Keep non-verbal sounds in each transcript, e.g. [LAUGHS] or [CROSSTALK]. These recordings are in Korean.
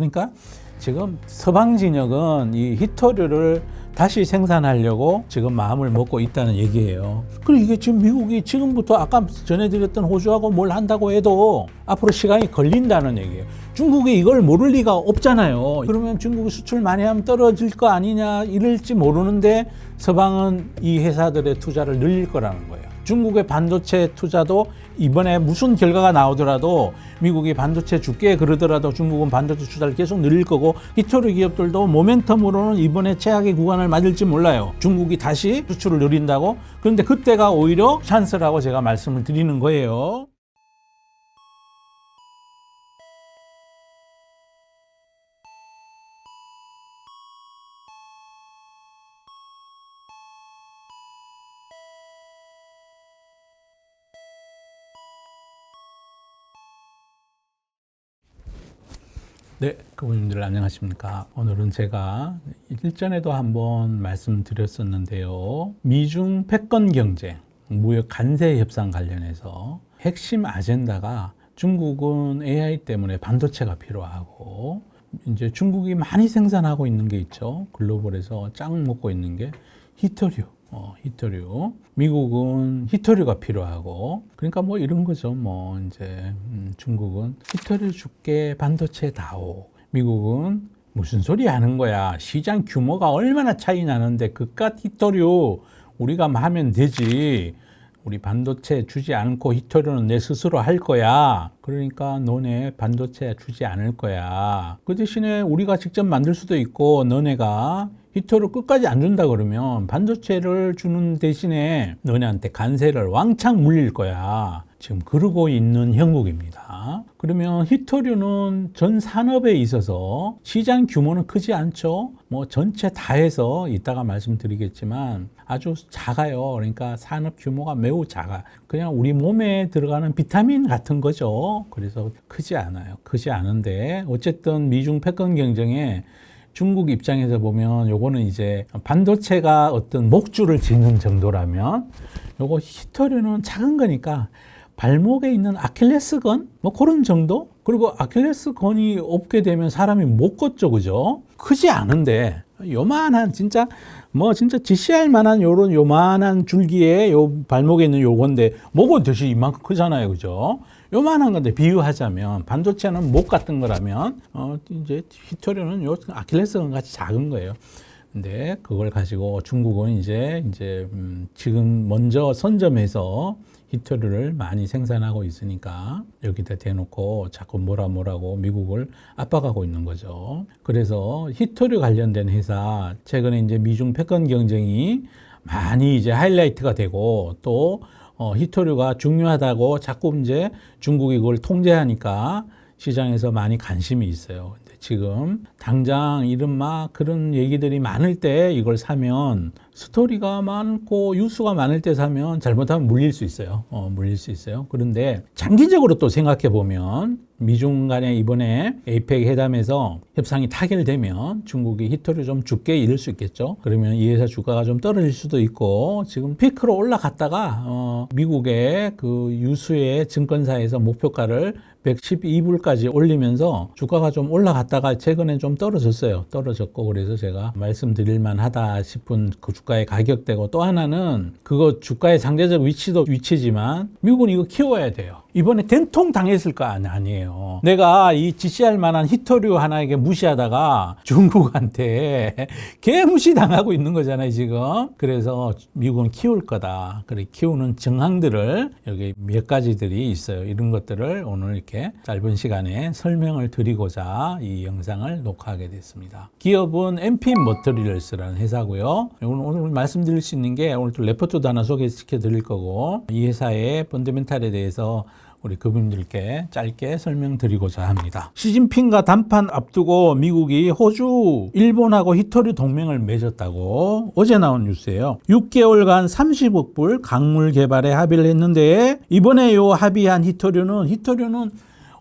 그러니까 지금 서방 진영은 이 히토류를 다시 생산하려고 지금 마음을 먹고 있다는 얘기예요. 그리고 이게 지금 미국이 지금부터 아까 전해드렸던 호주하고 뭘 한다고 해도 앞으로 시간이 걸린다는 얘기예요. 중국이 이걸 모를 리가 없잖아요. 그러면 중국이 수출 많이 하면 떨어질 거 아니냐 이럴지 모르는데 서방은 이 회사들의 투자를 늘릴 거라는 거예요. 중국의 반도체 투자도 이번에 무슨 결과가 나오더라도 미국이 반도체 줄게 그러더라도 중국은 반도체 투자를 계속 늘릴 거고 히토류 기업들도 모멘텀으로는 이번에 최악의 구간을 맞을지 몰라요. 중국이 다시 수출을 늘린다고 그런데 그때가 오히려 찬스라고 제가 말씀을 드리는 거예요. 네, 그분들 안녕하십니까. 오늘은 제가 일전에도 한번 말씀드렸었는데요. 미중 패권 경쟁, 무역 관세 협상 관련해서 핵심 아젠다가 중국은 AI 때문에 반도체가 필요하고 이제 중국이 많이 생산하고 있는 게 있죠. 글로벌에서 짱 먹고 있는 게 히토류. 어, 히토류. 미국은 히토류가 필요하고, 그러니까 뭐 이런 거죠. 뭐 이제 음, 중국은 히토류 줄게 반도체 다오. 미국은 무슨 소리 하는 거야. 시장 규모가 얼마나 차이 나는데 그깟 히토류 우리가 하면 되지. 우리 반도체 주지 않고 히토류는 내 스스로 할 거야. 그러니까 너네 반도체 주지 않을 거야. 그 대신에 우리가 직접 만들 수도 있고 너네가 히토를 끝까지 안 준다 그러면 반도체를 주는 대신에 너네한테 관세를 왕창 물릴 거야. 지금 그러고 있는 형국입니다. 그러면 히토류는 전 산업에 있어서 시장 규모는 크지 않죠. 뭐 전체 다 해서 이따가 말씀드리겠지만 아주 작아요. 그러니까 산업 규모가 매우 작아. 그냥 우리 몸에 들어가는 비타민 같은 거죠. 그래서 크지 않아요. 크지 않은데 어쨌든 미중 패권 경쟁에 중국 입장에서 보면 요거는 이제 반도체가 어떤 목줄을 짓는 정도라면 요거 히토류는 작은 거니까 발목에 있는 아킬레스건 뭐 그런 정도? 그리고 아킬레스건이 없게 되면 사람이 못 걷죠. 그죠? 크지 않은데 요만한 진짜 뭐 진짜 지시할 만한 요런 요만한 줄기에 요 발목에 있는 요건데 목은 듯이 이만큼 크잖아요 그죠 요만한 건데 비유하자면 반도체는 목 같은 거라면 어 이제 히토류는 요 아킬레스건 같이 작은 거예요. 근데 그걸 가지고 중국은 이제 이제 음 지금 먼저 선점해서 히토류를 많이 생산하고 있으니까 여기다 대놓고 자꾸 뭐라 뭐라고 미국을 압박하고 있는 거죠. 그래서 히토류 관련된 회사 최근에 이제 미중 패권 경쟁이 많이 이제 하이라이트가 되고 또 어, 히토류가 중요하다고 자꾸 이제 중국이 그걸 통제하니까 시장에서 많이 관심이 있어요. 근데 지금 당장 이른마 그런 얘기들이 많을 때 이걸 사면 스토리가 많고 뉴스가 많을 때 사면 잘못하면 물릴 수 있어요. 어, 물릴 수 있어요. 그런데 장기적으로 또 생각해 보면 미중 간에 이번에 에이펙 회담에서 협상이 타결되면 중국이 히토류 좀 죽게 이럴 수 있겠죠. 그러면 이 회사 주가가 좀 떨어질 수도 있고 지금 피크로 올라갔다가 어, 미국의 그 유수의 증권사에서 목표가를 112불까지 올리면서 주가가 좀 올라갔다가 최근에 좀 떨어졌어요. 떨어졌고 그래서 제가 말씀드릴 만하다 싶은 그 주가 의 가격대고 또 하나는 그거 주가의 상대적 위치도 위치지만 미국은 이거 키워야 돼요. 이번에 된통 당했을 거 아니- 아니에요. 내가 이 지시할 만한 히토류 하나에게 무시하다가 중국한테 [LAUGHS] 개 무시 당하고 있는 거잖아요, 지금. 그래서 미국은 키울 거다. 그래 키우는 정황들을 여기 몇 가지들이 있어요. 이런 것들을 오늘 이렇게 짧은 시간에 설명을 드리고자 이 영상을 녹화하게 됐습니다. 기업은 MP 머터리얼스라는 회사고요. 오늘, 오늘 말씀드릴 수 있는 게 오늘 또 레포트도 하나 소개시켜 드릴 거고 이 회사의 펀더멘탈에 대해서 우리 그분들께 짧게 설명드리고자 합니다. 시진핑과 단판 앞두고 미국이 호주, 일본하고 히토류 동맹을 맺었다고 어제 나온 뉴스예요. 6개월간 30억 불 강물 개발에 합의를 했는데 이번에 요 합의한 히토류는 히토류는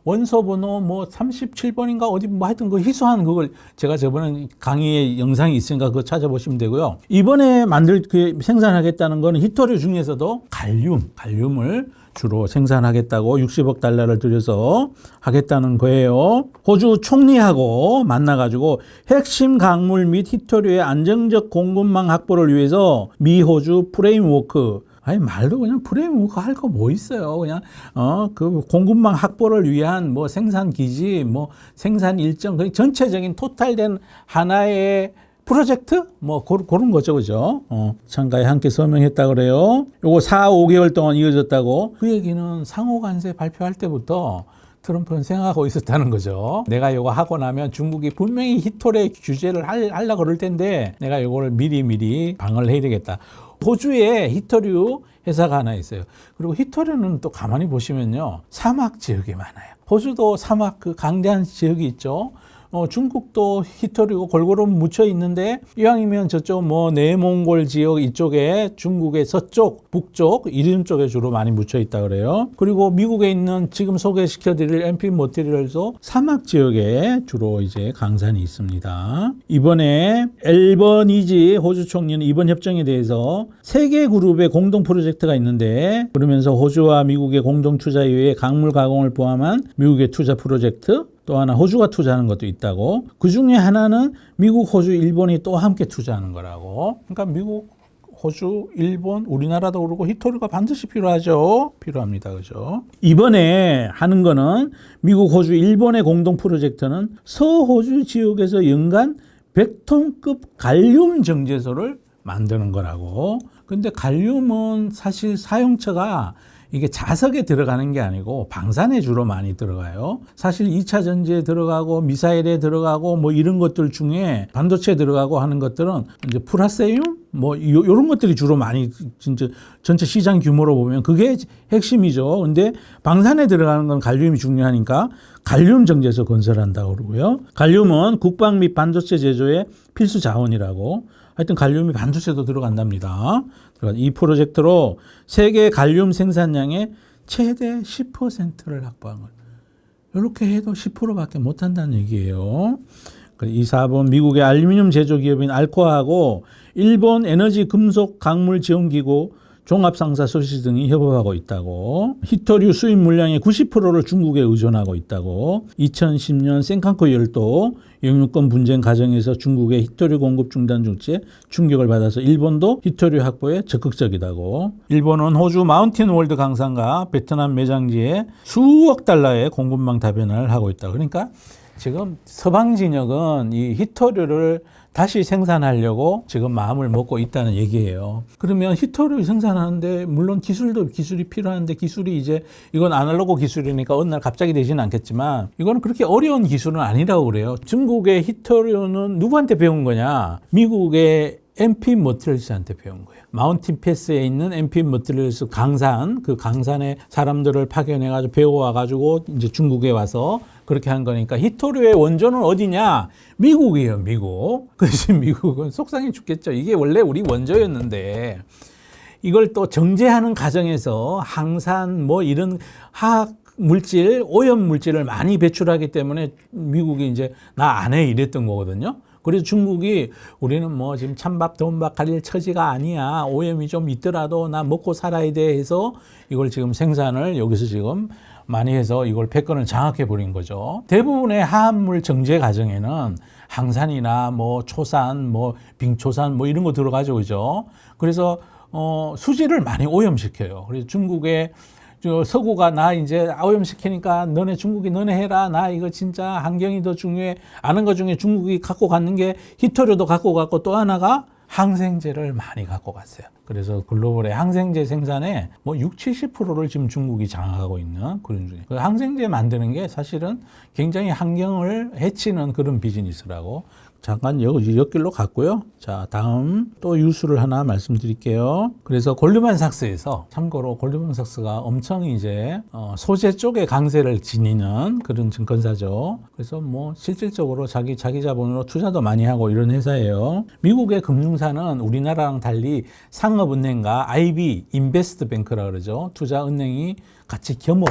원소 번호 뭐 37번인가 어디 뭐 하여튼 그 희소한 그걸 제가 저번에 강의에 영상이 있으니까 그거 찾아보시면 되고요. 이번에 만들 그 생산하겠다는 거는 히토류 중에서도 갈륨, 갈륨을 주로 생산하겠다고 60억 달러를 들여서 하겠다는 거예요. 호주 총리하고 만나가지고 핵심 강물 및 히토류의 안정적 공급망 확보를 위해서 미 호주 프레임워크 아니 말도 그냥 프레임워크 할 거 뭐 있어요. 그냥 어 그 공급망 확보를 위한 뭐 생산 기지, 뭐 생산 일정, 그 전체적인 토탈된 하나의 프로젝트 뭐 고- 그런 거죠, 그죠? 어, 참가에 함께 서명했다 그래요. 요거 4, 5개월 동안 이어졌다고. 그 얘기는 상호 관세 발표할 때부터 트럼프는 생각하고 있었다는 거죠. 내가 이거 하고 나면 중국이 분명히 히토레 규제를 할, 하려고 그럴 텐데 내가 이거를 미리 미리 방어를 해야 되겠다. 호주에 히토류 회사가 하나 있어요. 그리고 히토류는 또 가만히 보시면요. 사막 지역이 많아요. 호주도 사막 그 강대한 지역이 있죠. 어, 중국도 히토리고 골고루 묻혀 있는데 이왕이면 저쪽 뭐 내몽골 지역 이쪽에 중국의 서쪽, 북쪽, 이름 쪽에 주로 많이 묻혀 있다 그래요. 그리고 미국에 있는 지금 소개시켜 드릴 MP 모티리얼도 사막 지역에 주로 이제 강산이 있습니다. 이번에 엘버니지 호주 총리는 이번 협정에 대해서 세 개 그룹의 공동 프로젝트가 있는데 그러면서 호주와 미국의 공동 투자 이외에 강물 가공을 포함한 미국의 투자 프로젝트 또 하나 호주가 투자하는 것도 있다고. 그 중에 하나는 미국, 호주, 일본이 또 함께 투자하는 거라고. 그러니까 미국, 호주, 일본, 우리나라도 그러고 히토리가 반드시 필요하죠. 필요합니다. 그죠? 이번에 하는 거는 미국, 호주, 일본의 공동 프로젝트는 서호주 지역에서 연간 100톤급 갈륨 정제소를 만드는 거라고. 근데 갈륨은 사실 사용처가 이게 자석에 들어가는 게 아니고 방산에 주로 많이 들어가요. 사실 2차 전지에 들어가고 미사일에 들어가고 뭐 이런 것들 중에 반도체에 들어가고 하는 것들은 이제 플라세륨 뭐 요, 요런 것들이 주로 많이 진짜 전체 시장 규모로 보면 그게 핵심이죠. 근데 방산에 들어가는 건 갈륨이 중요하니까 갈륨 정제소 건설한다고 그러고요. 갈륨은 국방 및 반도체 제조의 필수 자원이라고 하여튼 갈륨이 반도체도 들어간답니다. 이 프로젝트로 세계 갈륨 생산량의 최대 10%를 확보한 거예요. 이렇게 해도 10%밖에 못 한다는 얘기예요. 그이 사업은 미국의 알루미늄 제조 기업인 알코아하고 일본 에너지 금속 강물 지원 기구 종합상사 소시 등이 협업하고 있다고. 히토류 수입 물량의 90%를 중국에 의존하고 있다고. 2010년 센칸코 열도 영유권 분쟁 과정에서 중국의 히토류 공급 중단 조치에 충격을 받아서 일본도 히토류 확보에 적극적이다고. 일본은 호주 마운틴 월드 강산과 베트남 매장지에 수억 달러의 공급망 다변화를 하고 있다. 그러니까 지금 서방 진영은 이 히토류를 다시 생산하려고 지금 마음을 먹고 있다는 얘기예요. 그러면 히토류 생산하는데 물론 기술도 기술이 필요한데 기술이 이제 이건 아날로그 기술이니까 어느 날 갑자기 되지는 않겠지만 이거는 그렇게 어려운 기술은 아니라고 그래요. 중국의 히토류는 누구한테 배운 거냐? 미국의 MP 머티리얼스한테 배운 거예요. 마운틴 패스에 있는 MP 머티리얼스 강산, 그 강산에 사람들을 파견해가지고 배워와가지고 이제 중국에 와서 그렇게 한 거니까 히토류의 원조는 어디냐? 미국이에요, 미국. [LAUGHS] 그래서 미국은 속상해 죽겠죠. 이게 원래 우리 원조였는데 이걸 또 정제하는 과정에서 항산 뭐 이런 화학 물질, 오염 물질을 많이 배출하기 때문에 미국이 이제 나 안 해 이랬던 거거든요. 그래서 중국이 우리는 뭐 지금 찬밥 더운밥 가릴 처지가 아니야. 오염이 좀 있더라도 나 먹고 살아야 돼 해서 이걸 지금 생산을 여기서 지금 많이 해서 이걸 패권을 장악해 버린 거죠. 대부분의 화합물 정제 과정에는 항산이나 뭐 초산, 뭐 빙초산 뭐 이런 거 들어가죠. 그죠? 그래서 어 수질을 많이 오염시켜요. 그래서 중국의 저 서구가 나 이제 오염시키니까 너네 중국이 너네 해라. 나 이거 진짜 환경이 더 중요해. 아는 것 중에 중국이 갖고 갔는 게 히토류도 갖고 갔고 또 하나가 항생제를 많이 갖고 갔어요. 그래서 글로벌의 항생제 생산에 뭐 6, 70%를 지금 중국이 장악하고 있는 그런 중에. 그 항생제 만드는 게 사실은 굉장히 환경을 해치는 그런 비즈니스라고 잠깐 여기 옆길로 갔고요. 자, 다음 또 유수를 하나 말씀드릴게요. 그래서 골드만 삭스에서 참고로 골드만 삭스가 엄청 이제 어, 소재 쪽에 강세를 지니는 그런 증권사죠. 그래서 뭐 실질적으로 자기 자기 자본으로 투자도 많이 하고 이런 회사예요. 미국의 금융사는 우리나라랑 달리 상업은행과 IB 인베스트뱅크라 그러죠. 투자은행이 같이 겸업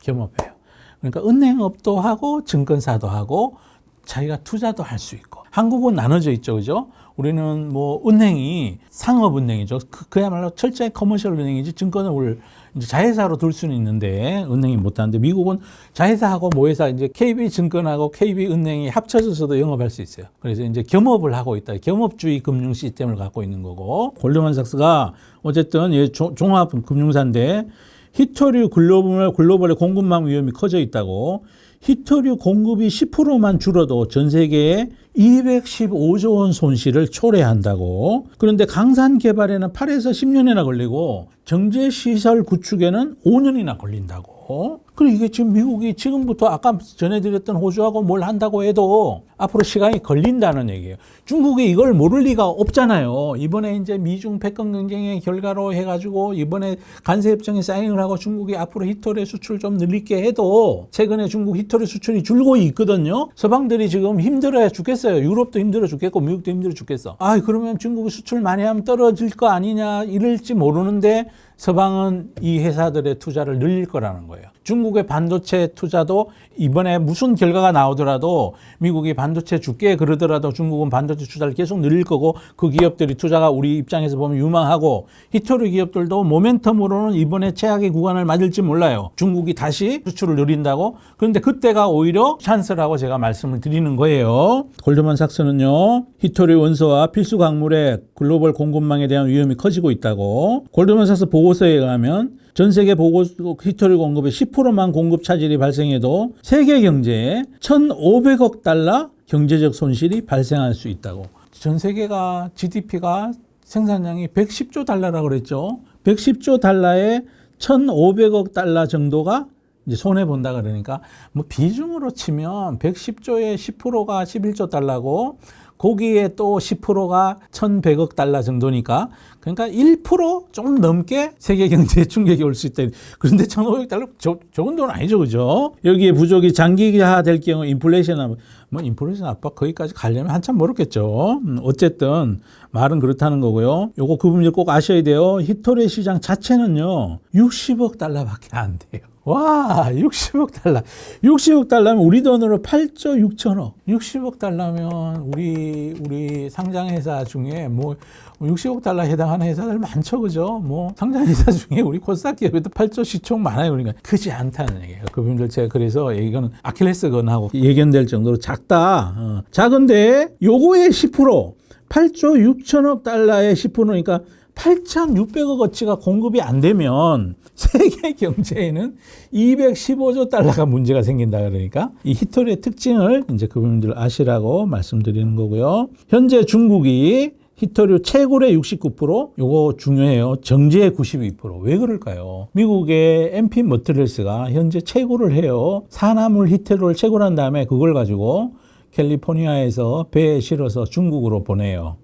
겸업해요. 그러니까 은행업도 하고 증권사도 하고 자기가 투자도 할 수 있고 한국은 나눠져 있죠, 그죠? 우리는 뭐 은행이 상업 은행이죠. 그, 그야말로 철저히 커머셜 은행이지 증권을 이제 자회사로 둘 수는 있는데 은행이 못하는데 미국은 자회사하고 모회사 이제 KB 증권하고 KB 은행이 합쳐져서도 영업할 수 있어요. 그래서 이제 겸업을 하고 있다. 겸업주의 금융 시스템을 갖고 있는 거고 골드만 삭스가 어쨌든 얘 조- 종합 금융사인데 히토류 글로벌 글로벌의 공급망 위험이 커져 있다고 히토류 공급이 10%만 줄어도 전 세계에 215조 원 손실을 초래한다고. 그런데 강산 개발에는 8에서 10년이나 걸리고 정제 시설 구축에는 5년이나 걸린다고. 그리고 이게 지금 미국이 지금부터 아까 전해드렸던 호주하고 뭘 한다고 해도 앞으로 시간이 걸린다는 얘기예요. 중국이 이걸 모를 리가 없잖아요. 이번에 이제 미중 패권 경쟁의 결과로 해가지고 이번에 간세협정에 사인을 하고 중국이 앞으로 히토리 수출 좀 늘릴게 해도 최근에 중국 히토리 수출이 줄고 있거든요. 서방들이 지금 힘들어야 죽겠어요. 유럽도 힘들어 죽겠고 미국도 힘들어 죽겠어. 아 그러면 중국이 수출 많이 하면 떨어질 거 아니냐 이럴지 모르는데 서방은 이 회사들의 투자를 늘릴 거라는 거예요. 중국의 반도체 투자도 이번에 무슨 결과가 나오더라도 미국이 반도체 줄게 그러더라도 중국은 반도체 투자를 계속 늘릴 거고 그 기업들이 투자가 우리 입장에서 보면 유망하고 히토리 기업들도 모멘텀으로는 이번에 최악의 구간을 맞을지 몰라요. 중국이 다시 수출을 늘린다고. 그런데 그때가 오히려 찬스라고 제가 말씀을 드리는 거예요. 골드만 삭스는요. 히토리 원소와 필수 광물의 글로벌 공급망에 대한 위험이 커지고 있다고. 골드만 삭스 보고서에 의하면 전 세계 보고 히토리 공급의 10%만 공급 차질이 발생해도 세계 경제에 1,500억 달러 경제적 손실이 발생할 수 있다고. 전 세계가 GDP가 생산량이 110조 달러라고 그랬죠. 110조 달러에 1,500억 달러 정도가 이제 손해 본다 그러니까 뭐 비중으로 치면 110조의 10%가 11조 달러고 거기에 또 10%가 1,100억 달러 정도니까 그러니까 1%좀 넘게 세계 경제에 충격이 올 수 있다. 그런데 1,500 달러 저, 적은 돈 아니죠, 그죠? 여기에 부족이 장기화될 경우 인플레이션 뭐 인플레이션 압박 거기까지 가려면 한참 멀었겠죠. 음, 어쨌든 말은 그렇다는 거고요. 요거 그 부분을 꼭 아셔야 돼요. 히토리 시장 자체는요 60억 달러밖에 안 돼요. 와, 60억 달러. 60억 달러면 우리 돈으로 8조 6천억. 60억 달러면 우리 우리 상장 회사 중에 뭐 60억 달러 해당하는 회사들 많죠, 그죠? 뭐 상장 회사 중에 우리 코스닥 기업에도 8조 시총 많아요, 그러니까 크지 않다는 얘기예요. 그분들 제가 그래서 이거는 아킬레스건하고 예견될 정도로 작다. 어. 작은데 요거의 10% 8조 6천억 달러의 10%니까 8,600억 어치가 공급이 안 되면 [LAUGHS] 세계 경제에는 215조 달러가 문제가 생긴다 그러니까 이 히토리의 특징을 이제 그분들 아시라고 말씀드리는 거고요. 현재 중국이 히토류 채굴의 69%, 요거 중요해요. 정제의 92%. 왜 그럴까요? 미국의 MP 머트리얼스가 현재 채굴을 해요. 산화물 히토류를 채굴한 다음에 그걸 가지고 캘리포니아에서 배에 실어서 중국으로 보내요.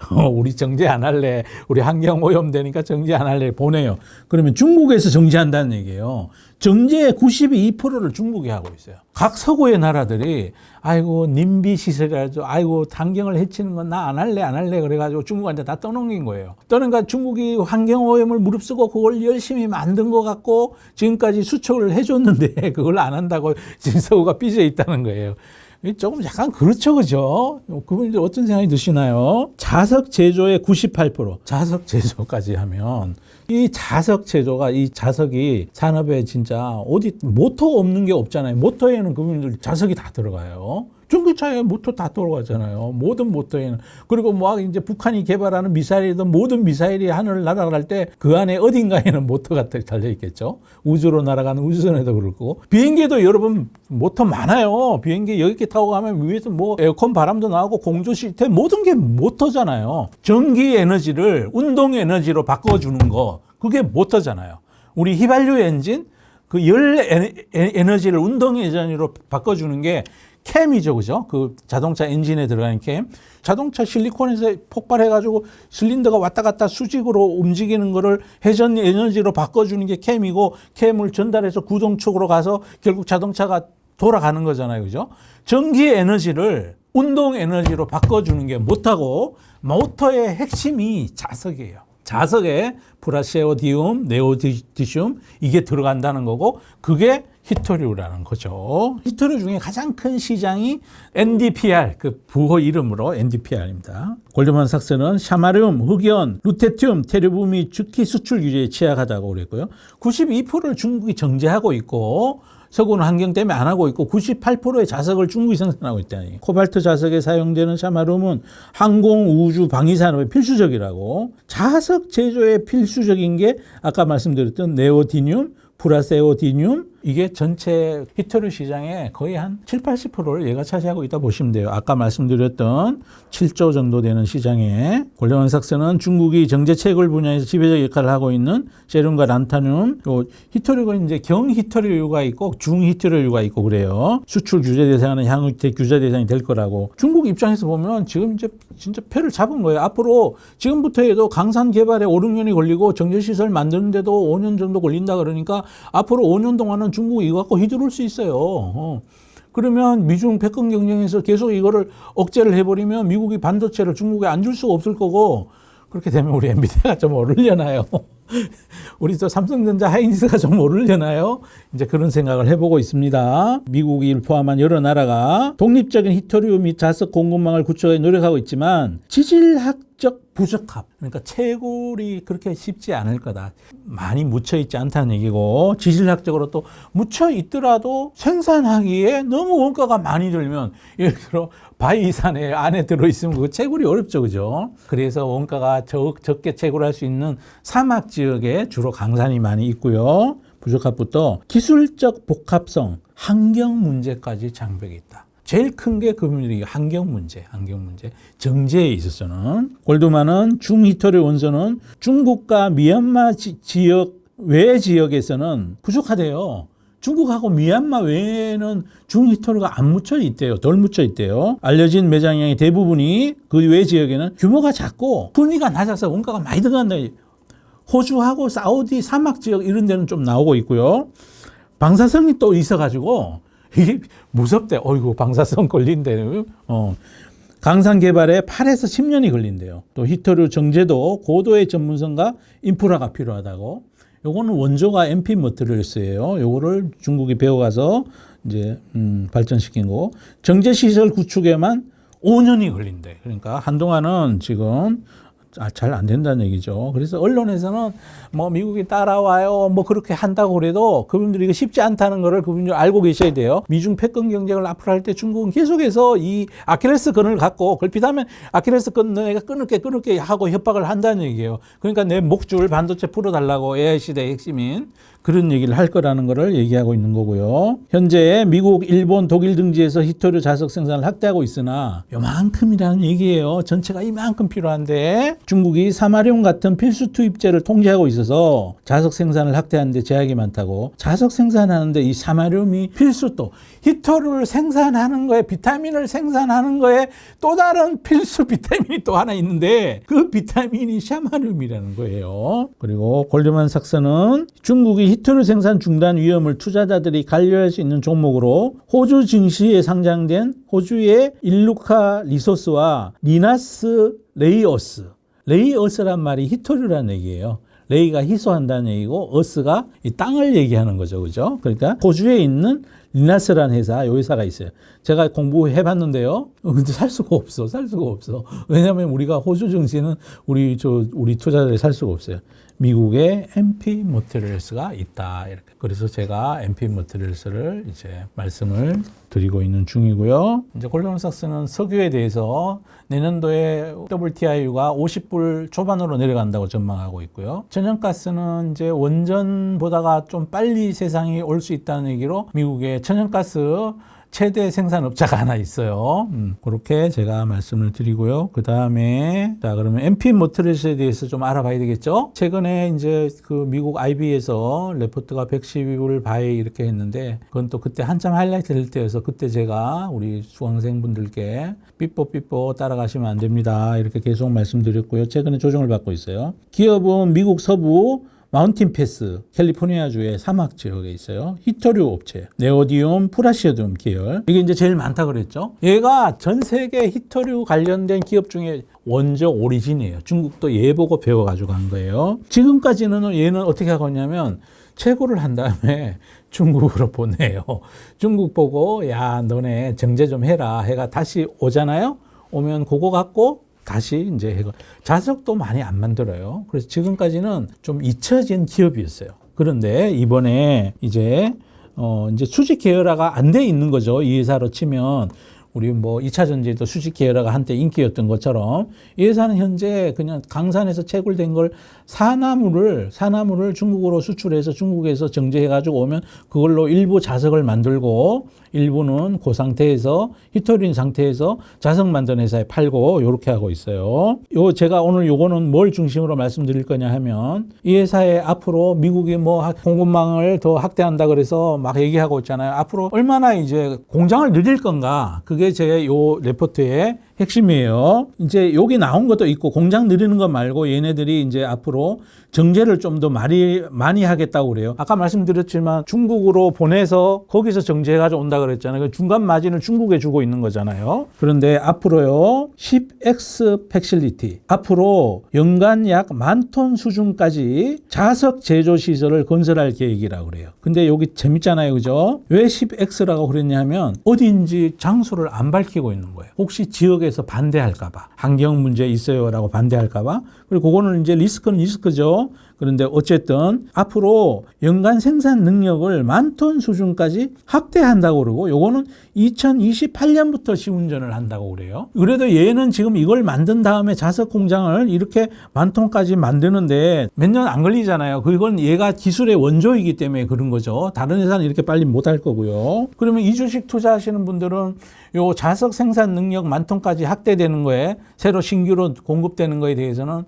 [LAUGHS] 어, 우리 정제 안 할래. 우리 환경 오염되니까 정제 안 할래. 보내요. 그러면 중국에서 정제한다는 얘기예요. 정제의 92%를 중국이 하고 있어요. 각 서구의 나라들이 아이고 님비 시설이라도 아이고 환경을 해치는 건 나 안 할래 안 할래 그래가지고 중국한테 다 떠넘긴 거예요. 떠는가 중국이 환경 오염을 무릅쓰고 그걸 열심히 만든 것 같고 지금까지 수출을 해줬는데 [LAUGHS] 그걸 안 한다고 지금 서구가 삐져 있다는 거예요. 이 조금 약간 그렇죠, 그죠? 그분들 어떤 생각이 드시나요? 자석 제조의 98%, 자석 제조까지 하면 이 자석 제조가 이 자석이 산업에 진짜 어디 모터 없는 게 없잖아요. 모터에는 그분들 자석이 다 들어가요. 전기차에 모터 다 들어가잖아요. 모든 모터에는. 그리고 뭐 이제 북한이 개발하는 미사일이든 모든 미사일이 하늘을 날아갈 때 그 안에 어딘가에는 모터가 달려 있겠죠. 우주로 날아가는 우주선에도 그렇고. 비행기도 여러분 모터 많아요. 비행기 여기 타고 가면 위에서 뭐 에어컨 바람도 나오고 공조 시스템 모든 게 모터잖아요. 전기 에너지를 운동 에너지로 바꿔주는 거. 그게 모터잖아요. 우리 휘발유 엔진 그 열 에너지를 운동 에너지로 바꿔주는 게 캠이죠, 그죠? 그 자동차 엔진에 들어가는 캠. 자동차 실리콘에서 폭발해가지고 실린더가 왔다 갔다 수직으로 움직이는 거를 회전 에너지로 바꿔주는 게 캠이고 캠을 전달해서 구동축으로 가서 결국 자동차가 돌아가는 거잖아요, 그죠? 전기 에너지를 운동 에너지로 바꿔주는 게 모터고 모터의 핵심이 자석이에요. 자석에 프라세오디움, 네오디슘 이게 들어간다는 거고 그게 히토류라는 거죠. 히토류 중에 가장 큰 시장이 NDPR, 그 부호 이름으로 NDPR입니다. 골드만 삭스는 샤마륨, 흑연, 루테튬, 및 주키 수출 규제에 취약하다고 그랬고요. 92%를 중국이 정제하고 있고 서구는 환경 때문에 안 하고 있고 98%의 자석을 중국이 생산하고 있다니. 코발트 자석에 사용되는 샤마륨은 항공, 우주, 방위 산업에 필수적이라고. 자석 제조에 필수적인 게 아까 말씀드렸던 네오디늄, 프라세오디늄 이게 전체 히토류 시장의 거의 한 7, 80%를 얘가 차지하고 있다 보시면 돼요. 아까 말씀드렸던 7조 정도 되는 시장에 골드만삭스는 중국이 정제채굴 분야에서 지배적 역할을 하고 있는 세륨과 란타늄, 요 히토류가 이제 경히토류가 있고 중히토류가 있고 그래요. 수출 규제 대상은 향후 규제 대상이 될 거라고. 중국 입장에서 보면 지금 이제 진짜 패를 잡은 거예요. 앞으로 지금부터 해도 강산 개발에 5, 6년이 걸리고 정제시설 만드는데도 5년 정도 걸린다 그러니까 앞으로 5년 동안은 중국이 이거 갖고 휘두를 수 있어요. 어. 그러면 미중 패권 경쟁에서 계속 이거를 억제를 해버리면 미국이 반도체를 중국에 안 줄 수가 없을 거고 그렇게 되면 우리 엔비디아가 좀 오르려나요? [LAUGHS] 우리 또 삼성전자 하이닉스가 좀 오르려나요? 이제 그런 생각을 해보고 있습니다. 미국을 포함한 여러 나라가 독립적인 히토류 및 자석 공급망을 구축하기 노력하고 있지만 지질학적 부적합 그러니까 채굴이 그렇게 쉽지 않을 거다. 많이 묻혀 있지 않다는 얘기고 지질학적으로 또 묻혀 있더라도 생산하기에 너무 원가가 많이 들면 예를 들어 바위산에 안에 들어 있으면 그 채굴이 어렵죠, 그죠? 그래서 원가가 적, 적게 채굴할 수 있는 사막 지역에 주로 강산이 많이 있고요. 부적합부터 기술적 복합성, 환경 문제까지 장벽이 있다. 제일 큰게 금융이 환경 문제, 환경 문제. 정제에 있어서는 골드만은 중히토류 원소는 중국과 미얀마 지, 지역 외 지역에서는 부족하대요. 중국하고 미얀마 외에는 중히토류가 안 묻혀 있대요. 덜 묻혀 있대요. 알려진 매장량의 대부분이 그 외 지역에는 규모가 작고 분위가 낮아서 원가가 많이 들어간다. 호주하고 사우디 사막 지역 이런 데는 좀 나오고 있고요. 방사성이 또 있어가지고 이게 무섭대. 어이구 방사성 걸린대. 어. 강산 개발에 8에서 10년이 걸린대요. 또 히토류 정제도 고도의 전문성과 인프라가 필요하다고. 요거는 원조가 MP 머트리얼스예요. 요거를 중국이 배워가서 이제 음, 발전시킨 거. 정제 시설 구축에만 5년이 걸린대. 그러니까 한동안은 지금 아, 잘 안 된다는 얘기죠. 그래서 언론에서는 뭐 미국이 따라와요, 뭐 그렇게 한다고 그래도 그분들이 이거 쉽지 않다는 거를 그분들 알고 계셔야 돼요. 미중 패권 경쟁을 앞으로 할 때 중국은 계속해서 이 아킬레스 건을 갖고 걸핏하면 아킬레스 건 내가 끊을게 끊을게 하고 협박을 한다는 얘기예요. 그러니까 내 목줄 반도체 풀어달라고 AI 시대의 핵심인 그런 얘기를 할 거라는 거를 얘기하고 있는 거고요. 현재 미국, 일본, 독일 등지에서 히토류 자석 생산을 확대하고 있으나 요만큼이라는 얘기예요. 전체가 이만큼 필요한데 중국이 사마륨 같은 필수 투입제를 통제하고 있어서 자석 생산을 확대하는데 제약이 많다고 자석 생산하는데 이 사마륨이 필수 또 히토류를 생산하는 거에 비타민을 생산하는 거에 또 다른 필수 비타민이 또 하나 있는데 그 비타민이 샤마륨이라는 거예요. 그리고 골드만 삭스는 중국이 히토류 생산 중단 위험을 투자자들이 관리할 수 있는 종목으로 호주 증시에 상장된 호주의 일루카 리소스와 리나스 레이어스 레이어스란 말이 히토류라는 얘기예요. 레이가 희소한다는 얘기고 어스가 이 땅을 얘기하는 거죠. 그죠? 그러니까 호주에 있는 리나스라는 회사, 요 회사가 있어요. 제가 공부해 봤는데요. 어, 근데 살 수가 없어. 살 수가 없어. 왜냐하면 우리가 호주 증시는 우리 저 우리 투자자들이 살 수가 없어요. 미국에 MP 모터리얼스가 있다. 이렇게. 그래서 제가 MP 모터리얼스를 이제 말씀을 드리고 있는 중이고요. 이제 골드만삭스는 석유에 대해서 내년도에 WTI유가 50불 초반으로 내려간다고 전망하고 있고요. 천연가스는 이제 원전보다가 좀 빨리 세상이 올 수 있다는 얘기로 미국의 천연가스 최대 생산업자가 하나 있어요. 음, 그렇게 제가 말씀을 드리고요. 그 다음에 자 그러면 MP 모터리스에 대해서 좀 알아봐야 되겠죠. 최근에 이제 그 미국 IB에서 레포트가 112불 바이 이렇게 했는데 그건 또 그때 한참 하이라이트 될 때여서 그때 제가 우리 수강생분들께 삐뽀 삐뽀 따라가시면 안 됩니다. 이렇게 계속 말씀드렸고요. 최근에 조정을 받고 있어요. 기업은 미국 서부 마운틴 패스, 캘리포니아주의 사막 지역에 있어요. 히토류 업체, 네오디움, 프라시오디움 계열. 이게 이제 제일 많다 그랬죠. 얘가 전 세계 히토류 관련된 기업 중에 원조 오리진이에요. 중국도 얘 보고 배워가지고 간 거예요. 지금까지는 얘는 어떻게 하고 있냐면 채굴을 한 다음에 [LAUGHS] 중국으로 보내요. 중국 보고 야 너네 정제 좀 해라 해가 다시 오잖아요. 오면 그거 갖고 다시 이제 해가 자석도 많이 안 만들어요. 그래서 지금까지는 좀 잊혀진 기업이었어요. 그런데 이번에 이제 어 이제 수직 계열화가 안 돼 있는 거죠. 이 회사로 치면 우리 뭐 2차 전지도 수직 계열화가 한때 인기였던 것처럼 이 회사는 현재 그냥 강산에서 채굴된 걸 사나무를 사나무를 중국으로 수출해서 중국에서 정제해 가지고 오면 그걸로 일부 자석을 만들고 일부는 그 상태에서 히토린 상태에서 자석 만드는 회사에 팔고 요렇게 하고 있어요. 요 제가 오늘 요거는 뭘 중심으로 말씀드릴 거냐 하면 이 회사에 앞으로 미국이 뭐 학- 공급망을 더 확대한다 그래서 막 얘기하고 있잖아요. 앞으로 얼마나 이제 공장을 늘릴 건가 그게 제 요 레포트의 핵심이에요. 이제 여기 나온 것도 있고 공장 늘리는 것 말고 얘네들이 이제 앞으로 정제를 좀 더 많이 많이 하겠다고 그래요. 아까 말씀드렸지만 중국으로 보내서 거기서 정제해가지고 온다 그랬잖아요. 그 중간 마진을 중국에 주고 있는 거잖아요. 그런데 앞으로요 10X 팩실리티 앞으로 연간 약 만 톤 수준까지 자석 제조 시설을 건설할 계획이라고 그래요. 근데 여기 재밌잖아요, 그죠? 왜 10X라고 그랬냐면 어디인지 장소를 안 밝히고 있는 거예요. 혹시 지역에 서 반대할까봐 환경 문제 있어요라고 반대할까봐 그리고 그거는 이제 리스크는 리스크죠. 그런데 어쨌든 앞으로 연간 생산 능력을 만톤 수준까지 확대한다고 그러고 요거는 2028년부터 시운전을 한다고 그래요. 그래도 얘는 지금 이걸 만든 다음에 자석 공장을 이렇게 만 톤까지 만드는데 몇 년 안 걸리잖아요. 그건 얘가 기술의 원조이기 때문에 그런 거죠. 다른 회사는 이렇게 빨리 못 할 거고요. 그러면 이 주식 투자하시는 분들은 요 자석 생산 능력 만 톤까지 확대되는 거에 새로 신규로 공급되는 거에 대해서는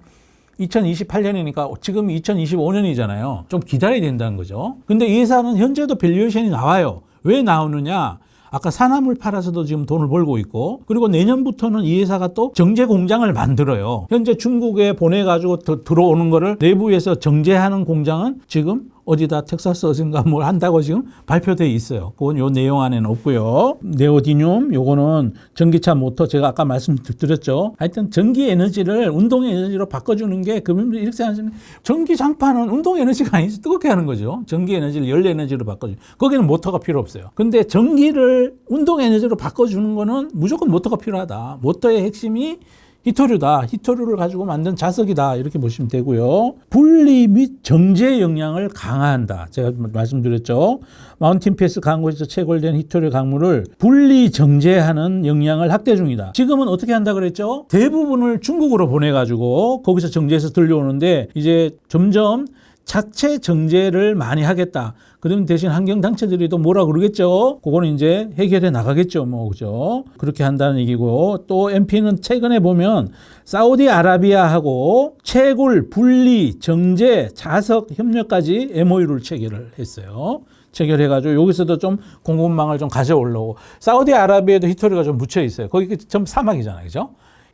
2028년이니까 지금 2025년이잖아요. 좀 기다려야 된다는 거죠. 근데 이 회사는 현재도 밸류에이션이 나와요. 왜 나오느냐? 아까 산화물 팔아서도 지금 돈을 벌고 있고 그리고 내년부터는 이 회사가 또 정제 공장을 만들어요. 현재 중국에 보내 가지고 더- 들어오는 거를 내부에서 정제하는 공장은 지금 어디다 텍사스 어딘가 뭘 한다고 지금 발표돼 있어요. 그건 요 내용 안에는 없고요. 네오디뇽 요거는 전기차 모터 제가 아까 말씀드렸죠. 하여튼 전기 에너지를 운동 에너지로 바꿔주는 게 그분들 이렇게 생각하시면 전기 장판은 운동 에너지가 아니지 뜨겁게 하는 거죠. 전기 에너지를 열 에너지로 바꿔주. 거기는 모터가 필요 없어요. 근데 전기를 운동 에너지로 바꿔주는 거는 무조건 모터가 필요하다. 모터의 핵심이 히토류다. 히토류를 가지고 만든 자석이다. 이렇게 보시면 되고요. 분리 및 정제 영향을 강화한다. 제가 말씀드렸죠. 마운틴 패스 강고에서 채굴된 히토류 강물을 분리 정제하는 영향을 확대 중이다. 지금은 어떻게 한다 그랬죠? 대부분을 중국으로 보내 가지고 거기서 정제해서 들려오는데 이제 점점 자체 정제를 많이 하겠다. 그러면 대신 환경 단체들이 또 뭐라 그러겠죠? 그거는 이제 해결해 나가겠죠. 뭐, 그죠? 그렇게 한다는 얘기고, 또 MP는 최근에 보면 사우디아라비아하고 채굴, 분리, 정제, 자석 협력까지 MOU를 체결을 했어요. 체결해가지고 여기서도 좀 공급망을 좀 가져오려고. 사우디아라비아에도 히토리가 좀 묻혀 있어요. 거기 좀 사막이잖아요. 그죠?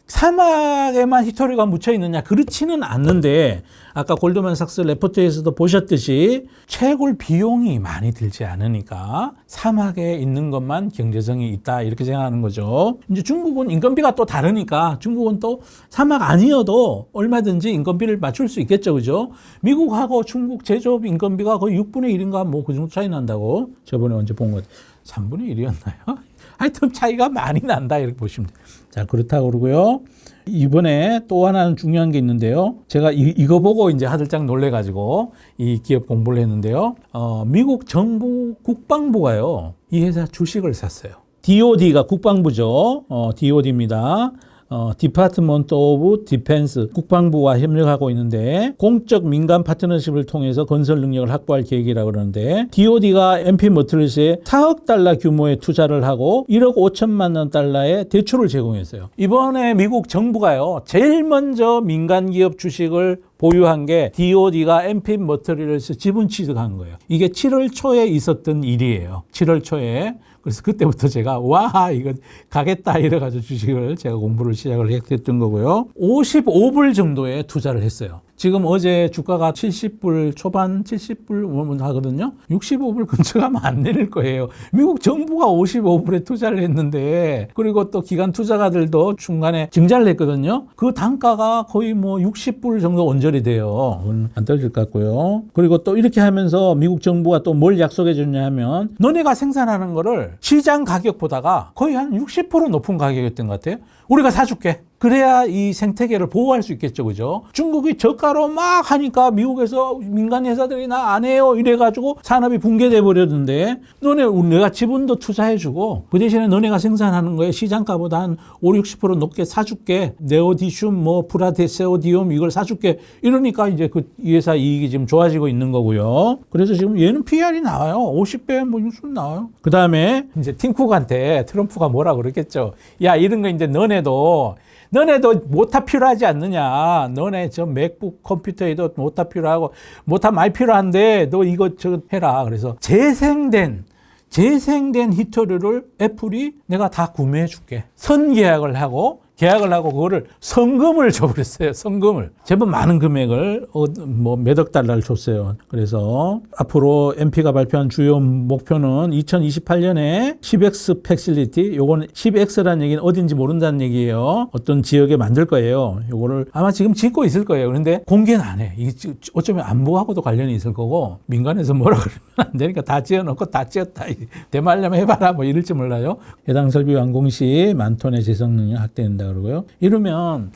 사막에만 히토리가 묻혀 있느냐? 그렇지는 않는데 아까 골드만 삭스 레포트에서도 보셨듯이 채굴 비용이 많이 들지 않으니까 사막에 있는 것만 경제성이 있다 이렇게 생각하는 거죠. 이제 중국은 인건비가 또 다르니까 중국은 또 사막 아니어도 얼마든지 인건비를 맞출 수 있겠죠, 그죠? 미국하고 중국 제조업 인건비가 거의 6분의 1인가 뭐 그 정도 차이 난다고 저번에 언제 본 것, 3분의 1이었나요? 하여튼 차이가 많이 난다 이렇게 보시면 돼요. 자 그렇다고 그러고요. 이번에 또 하나는 중요한 게 있는데요. 제가 이, 이거 보고 이제 하들짝 놀래가지고 이 기업 공부를 했는데요. 어, 미국 정부 국방부가요. 이 회사 주식을 샀어요. DOD가 국방부죠. 어, DOD입니다. 어, 디파트먼트 오브 디펜스 국방부와 협력하고 있는데 공적 민간 파트너십을 통해서 건설 능력을 확보할 계획이라고 그러는데 DOD가 MP 머트리스에 4억 달러 규모의 투자를 하고 1억 5천만 원 달러의 대출을 제공했어요. 이번에 미국 정부가요. 제일 먼저 민간 기업 주식을 보유한 게 DOD가 MP 머트리얼스 지분 취득한 거예요. 이게 7월 초에 있었던 일이에요. 7월 초에. 그래서 그때부터 제가 와 이거 가겠다 이래가지고 주식을 제가 공부를 시작을 했던 거고요. 55불 정도에 투자를 했어요. 지금 어제 주가가 70불 초반 70불 뭐 하거든요. 65불 근처 가면 안 내릴 거예요. 미국 정부가 55불에 투자를 했는데 그리고 또 기관 투자가들도 중간에 증자를 했거든요. 그 단가가 거의 뭐 60불 정도 원절이 돼요. 안 떨어질 것 같고요. 그리고 또 이렇게 하면서 미국 정부가 또 뭘 약속해 줬냐 하면 너네가 생산하는 거를 시장 가격보다가 거의 한 60% 높은 가격이었던 것 같아요. 우리가 사줄게. 그래야 이 생태계를 보호할 수 있겠죠, 그죠? 중국이 저가로 막 하니까 미국에서 민간 회사들이 나 안 해요 이래가지고 산업이 붕괴돼 버렸는데 너네 내가 지분도 투자해주고 그 대신에 너네가 생산하는 거에 시장가보다 한 5, 60% 높게 사줄게 네오디슘 뭐 프라테세오디움 이걸 사줄게 이러니까 이제 그 이 회사 이익이 지금 좋아지고 있는 거고요. 그래서 지금 얘는 PR이 나와요. 50배 뭐 뉴스 나와요. 그 다음에 이제 팀쿡한테 트럼프가 뭐라 그랬겠죠. 야 이런 거 이제 너네 도 너네도 모타 필요하지 않느냐. 너네 저 맥북 컴퓨터에도 모타 필요하고 모타 많이 필요한데 너 이거 저 해라. 그래서 재생된 재생된 히터류를 애플이 내가 다 구매해 줄게. 선계약을 하고 계약을 하고 그거를 성금을 줘버렸어요. 성금을. 제법 많은 금액을 어, 뭐 몇 억 달러를 줬어요. 그래서 앞으로 MP가 발표한 주요 목표는 2028년에 10X 팩실리티, 요거는 10X라는 얘기는 어딘지 모른다는 얘기예요. 어떤 지역에 만들 거예요. 요거를 아마 지금 짓고 있을 거예요. 그런데 공개는 안 해. 이게 지- 어쩌면 안보하고도 관련이 있을 거고 민간에서 뭐라 그러면 안 되니까 다 지어놓고 다 지었다. 대말려면 해봐라 뭐 이럴지 몰라요. 해당 설비 완공 시 만톤의 재성 능력 확대된다 그러고요. 이러면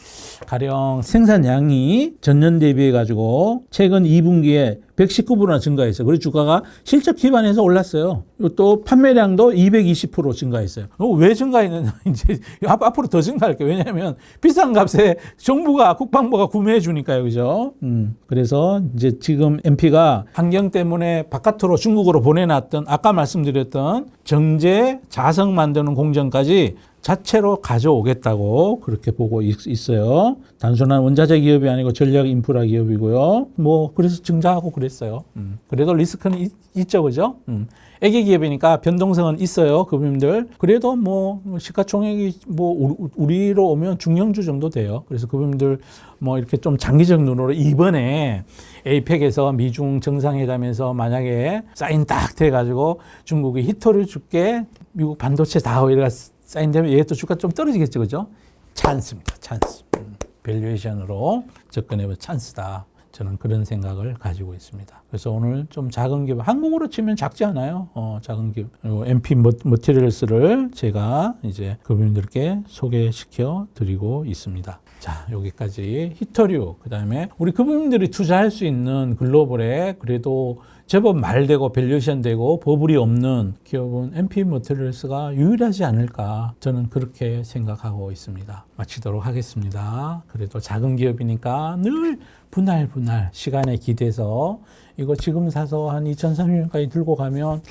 가령 생산량이 전년 대비해 가지고 최근 2분기에 119%나 증가했어요. 그리고 주가가 실적 기반에서 올랐어요. 또 판매량도 220% 증가했어요. 어, 왜 증가했느냐? [LAUGHS] 이제 앞- 앞으로 더 증가할 게 왜냐하면 비싼 값에 정부가 국방부가 구매해 주니까요, 그죠? 음, 그래서 이제 지금 MP가 환경 때문에 바깥으로 중국으로 보내놨던 아까 말씀드렸던 정제 자석 만드는 공정까지 자체로 가져오겠다고 그렇게 보고 있- 있어요. 단순한 원자재 기업이 아니고 전략 인프라 기업이고요. 뭐 그래서 증자하고 그랬어요. 음. 그래도 리스크는 있, 있죠, 그죠? 음. 애기 기업이니까 변동성은 있어요, 그분들. 그래도 뭐 시가총액이 뭐 우리- 우리로 오면 중형주 정도 돼요. 그래서 그분들 뭐 이렇게 좀 장기적 눈으로 이번에 에이펙에서 미중 정상회담에서 만약에 사인 딱 돼가지고 중국이 히터를 줄게 미국 반도체 다 이래가 사인되면 얘또 주가 좀 떨어지겠죠, 그죠? 찬스입니다, 찬스. 음, 밸류에이션으로 접근해볼 찬스다. 저는 그런 생각을 가지고 있습니다. 그래서 오늘 좀 작은 기업, 한국으로 치면 작지 않아요. 어, 작은 기업, MP 머- 머티리얼스를 제가 이제 그분들께 소개시켜 드리고 있습니다. 자, 여기까지 히터류, 그 다음에 우리 그분들이 투자할 수 있는 글로벌에 그래도 제법 말되고 밸류션 되고 버블이 없는 기업은 MP 머티리얼스가 유일하지 않을까 저는 그렇게 생각하고 있습니다. 마치도록 하겠습니다. 그래도 작은 기업이니까 늘 분할 분할 시간에 기대서 이거 지금 사서 한 2030년까지 들고 가면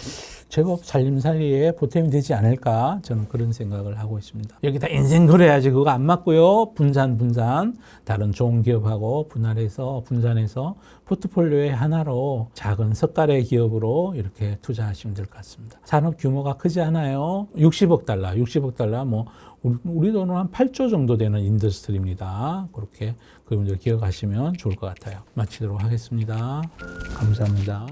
제법 살림살이에 보탬이 되지 않을까 저는 그런 생각을 하고 있습니다. 여기다 인생 그래야지 그거 안 맞고요. 분산 분산 다른 좋은 기업하고 분할해서 분산해서 포트폴리오의 하나로 작은 석가래 기업으로 이렇게 투자하시면 될 것 같습니다. 산업 규모가 크지 않아요. 60억 달러, 60억 달러 뭐 우리 돈으로 한 8조 정도 되는 인더스트리입니다. 그렇게 그분들 기억하시면 좋을 것 같아요. 마치도록 하겠습니다. 감사합니다.